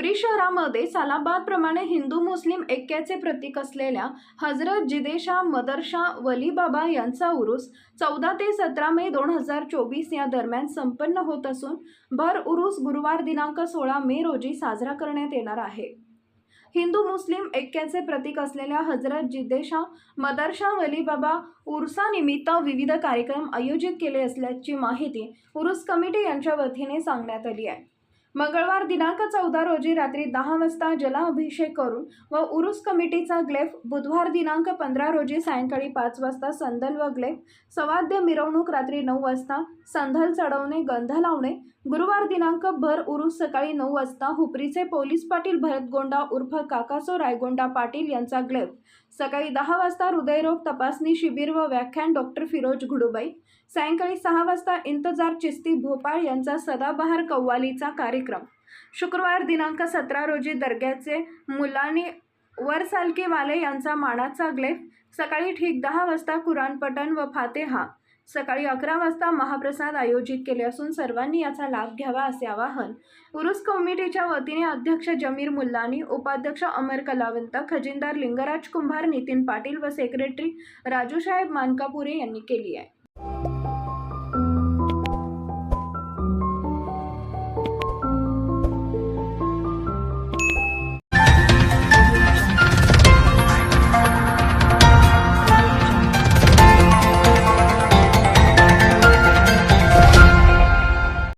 हुपरी शहरामध्ये सालाबादप्रमाणे हिंदू मुस्लिम ऐक्याचे प्रतीक असलेल्या हजरत जिदेशा मदरशा वलीबाबा यांचा उरूस चौदा ते सतरा मे दोन हजार चोवीस या दरम्यान संपन्न होत असून भर उरूस गुरुवार दिनांक सोळा मे रोजी साजरा करण्यात येणार आहे. हिंदू मुस्लिम ऐक्याचे प्रतीक असलेल्या हजरत जिद्देशा मदरशा वलीबाबा उर्सानिमित्त विविध कार्यक्रम आयोजित केले असल्याची माहिती उरुस कमिटी यांच्या वतीने सांगण्यात आली आहे. मंगळवार दिनांक चौदा रोजी रात्री दहा वाजता जलाभिषेक करून व उरुस कमिटीचा ग्लेफ बुधवार दिनांक पंधरा रोजी सायंकाळी पाच वाजता संदल व ग्लेफ सवाद्य मिरवणूक रात्री नऊ वाजता संधल चढवणे गंध लावणे गुरुवार दिनांक भर उरुस सकाळी नऊ वाजता हुपरीचे पोलीस पाटील भरत गोंडा उर्फ काकासो रायगोंडा पाटील यांचा ग्लेफ सकाळी दहा वाजता हृदयरोग तपासणी शिबिर व व्याख्यान डॉक्टर फिरोज घुडुबाई सायंकाळी सहा वाजता इंतजार चिस्ती भोपाळ यांचा सदाबहार कव्वालीचा कार्यक्रम शुक्रवार दिनांक सतरा रोजी दर्ग्याचे मुलानी वरसालकीवाले यांचा मानाचा चागले. सकाळी ठीक दहा वाजता कुराण पठण व फातेहा. सकाळी अकरा वाजता महाप्रसाद आयोजित केले असून सर्वांनी याचा लाभ घ्यावा असे आवाहन. उरुस कमिटीच्या वतीने अध्यक्ष जमीर मुल्लानी उपाध्यक्ष अमर कलावंत खजिनदार लिंगराज कुंभार नितीन पाटील व सेक्रेटरी राजूसाहेब मानकापुरे यांनी केली आहे.